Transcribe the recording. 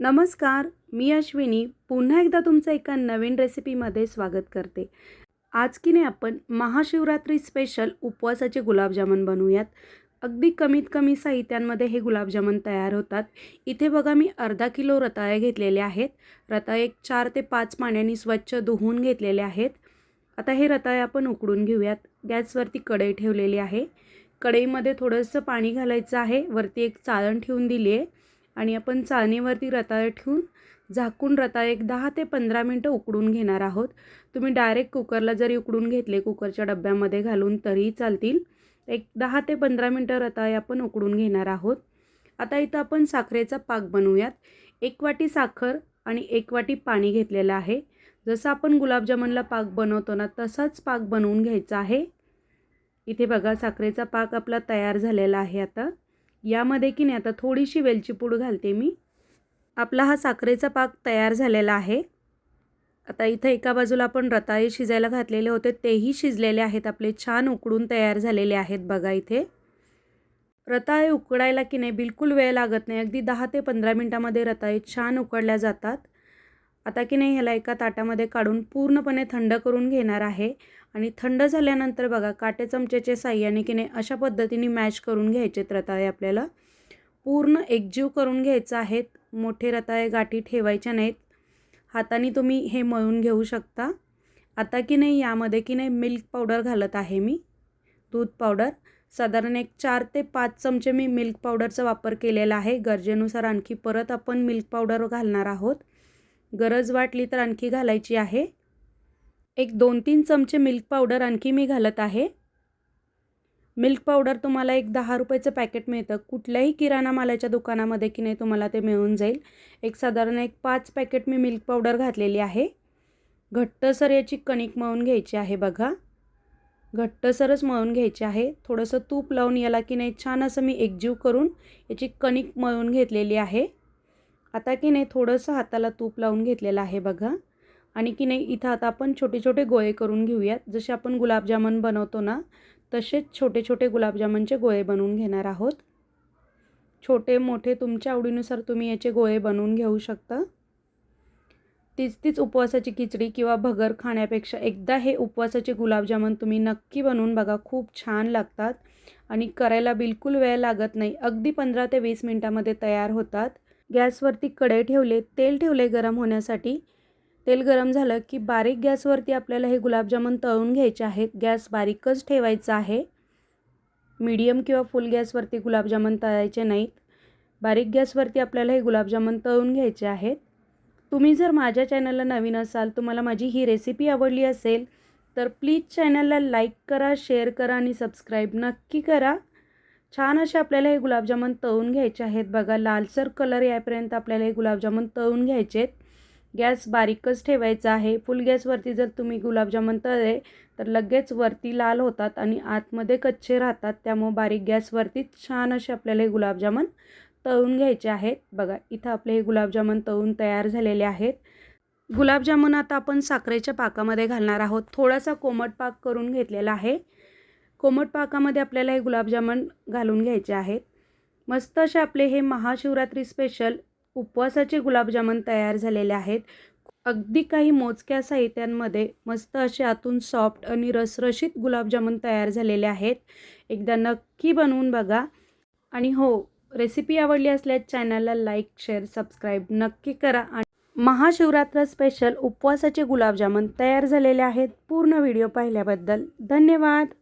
नमस्कार मी अश्विनी. पुन्हा एकदा तुमचं एका नवीन रेसिपीमध्ये स्वागत करते. आज की नाही आपण महाशिवरात्री स्पेशल उपवासाचे गुलाबजामुन बनवूयात. अगदी कमीत कमी साहित्यांमध्ये हे गुलाबजामुन तयार होतात. इथे बघा मी अर्धा किलो रताळे घेतलेले आहेत. रताळे एक चार ते पाच पाण्याने स्वच्छ धुवून घेतलेले आहेत. आता हे रताळे आपण उकडून घेऊयात. गॅसवरती कढई ठेवलेली आहे. कढईमध्ये थोडंसं पाणी घालायचं आहे. वरती एक चाळण ठेवून दिली आहे आणि आपण चाळणीवरती रताळे ठेवून झाकून रताळे एक दहा ते पंधरा मिनटं उकडून घेणार आहोत. तुम्ही डायरेक्ट कुकरला जरी उकडून घेतले कुकरच्या डब्यामध्ये घालून तरीही चालतील. एक दहा ते पंधरा मिनटं रताळे आपण उकडून घेणार आहोत. आता इथं आपण साखरेचा पाक बनवूयात. एक वाटी साखर आणि एक वाटी पाणी घेतलेलं आहे. जसं आपण गुलाबजामुनला पाक बनवतो ना तसाच पाक बनवून घ्यायचा आहे. इथे बघा साखरेचा पाक आपला तयार झालेला आहे आता. यामध्ये की नाही आता थोडीशी वेलची पूड घालते मी. आपला हा साखरेचा पाक तयार झालेला आहे. आता इथं एका बाजूला आपण रताळे शिजायला घातलेले होते तेही शिजलेले आहेत. आपले छान उकडून तयार झालेले आहेत बघा इथे. रताळे उकडायला की नाही बिलकुल वेळ लागत नाही. अगदी दहा ते पंधरा मिनटामध्ये रताळे छान उकडल्या जातात. आता की नाही ह्याला एका ताटामध्ये काढून पूर्णपणे थंड करून घेणार आहे. आणि थंड झाल्यानंतर बघा काटे चमच्याच्या साह्याने की नाही अशा पद्धतीने मॅश करून घ्यायचे रताळे आपल्याला. पूर्ण एकजीव करून घ्यायचं आहेत. मोठे रताळे गाठी ठेवायच्या नाहीत. हाताने तुम्ही हे मळून घेऊ शकता. आता की नाही यामध्ये की नाही मिल्क पावडर घालत आहे मी. दूध पावडर. साधारण एक चार ते पाच चमचे मी मिल्क पावडरचा वापर केलेला आहे. गरजेनुसार आणखी परत आपण मिल्क पावडर घालणार आहोत. गरज वाटली तर आणखी घालायची आहे. एक दोन तीन चमचे मिल्क पावडर आणखी मी घालत आहे. मिल्क पावडर तुम्हाला एक दहा रुपयाचं पॅकेट मिळतं. कुठल्याही किराणा मालाच्या दुकानामध्ये की नाही तुम्हाला ते मिळून जाईल. एक साधारण एक पाच पॅकेट मी मिल्क पावडर घातलेली आहे. घट्टसर याची कणिक मळून घ्यायची आहे बघा. घट्टसरच मळून घ्यायची आहे. थोडंसं तूप लावून याला की नाही छान असं मी एकजीव करून याची कणिक मळून घेतलेली आहे. आता की नाही थोडंसं हाताला तूप लावून घेतलेलं आहे बघा. आणि की नाही इथं आता आपण छोटे छोटे गोळे करून घेऊयात. जसे आपण गुलाबजामुन बनवतो ना तसेच छोटे छोटे गुलाबजामुनचे गोळे बनवून घेणार आहोत. छोटे मोठे तुमच्या आवडीनुसार तुम्ही याचे गोळे बनवून घेऊ शकता. तीच तीच उपवासाची खिचडी किंवा भगर खाण्यापेक्षा एकदा हे उपवासाचे गुलाबजामुन तुम्ही नक्की बनवून बघा. खूप छान लागतात. आणि करायला बिलकुल वेळ लागत नाही. अगदी पंधरा ते वीस मिनटामध्ये तयार होतात. गॅसवरती कढई ठेवले तेल ठेवले गरम होण्यासाठी. तेल गरम झालं की बारीक गॅसवरती आपल्याला हे गुलाबजामुन तळून घ्यायचे आहेत. गॅस बारीकच ठेवायचा आहे. मीडियम किंवा फुल गॅसवरती गुलाबजामुन तळायचे नाहीत. बारीक गॅसवरती आपल्याला हे गुलाबजामुन तळून घ्यायचे आहेत. तुम्ही जर माझ्या चॅनलला नवीन असाल तुम्हाला माझी ही रेसिपी आवडली असेल तर प्लीज चॅनलला लाईक करा शेअर करा आणि सबस्क्राईब नक्की करा. छान असे आपल्याला हे गुलाबजामुन तळून घ्यायचे आहेत. बघा लालसर कलर यापर्यंत आपल्याला हे गुलाबजामुन तळून घ्यायचे आहेत. गॅस बारीकच ठेवायचा आहे. फुल गॅसवरती जर तुम्ही गुलाबजामुन तळले तर लगेच वरती लाल होतात आणि आतमध्ये कच्चे राहतात. त्यामुळे बारीक गॅसवरती छान असे आपल्याला हे गुलाबजामुन तळून घ्यायचे आहेत. बघा इथं आपले हे गुलाबजामुन तळून तयार झालेले आहेत. गुलाबजामुन आता आपण साखरेच्या पाकामध्ये घालणार आहोत. थोडासा कोमट पाक करून घेतलेला आहे. कोमट पाकामध्ये आपल्याला हे गुलाबजामुन घालून घ्यायचे आहेत. मस्त असे आपले हे महाशिवरात्री स्पेशल उपवासाचे गुलाबजामुन तयार झालेले आहेत. अगदी काही मोजक्या साहित्यांमध्ये मस्त असे आतून सॉफ्ट आणि रसरशीत गुलाबजामुन तयार झालेले आहेत. एकदा नक्की बनवून बघा. आणि हो रेसिपी आवडली असल्यास चॅनलला लाईक शेअर सबस्क्राईब नक्की करा. आणि महाशिवरात्र स्पेशल उपवासाचे गुलाबजामुन तयार झालेले आहेत. पूर्ण व्हिडिओ पाहिल्याबद्दल धन्यवाद.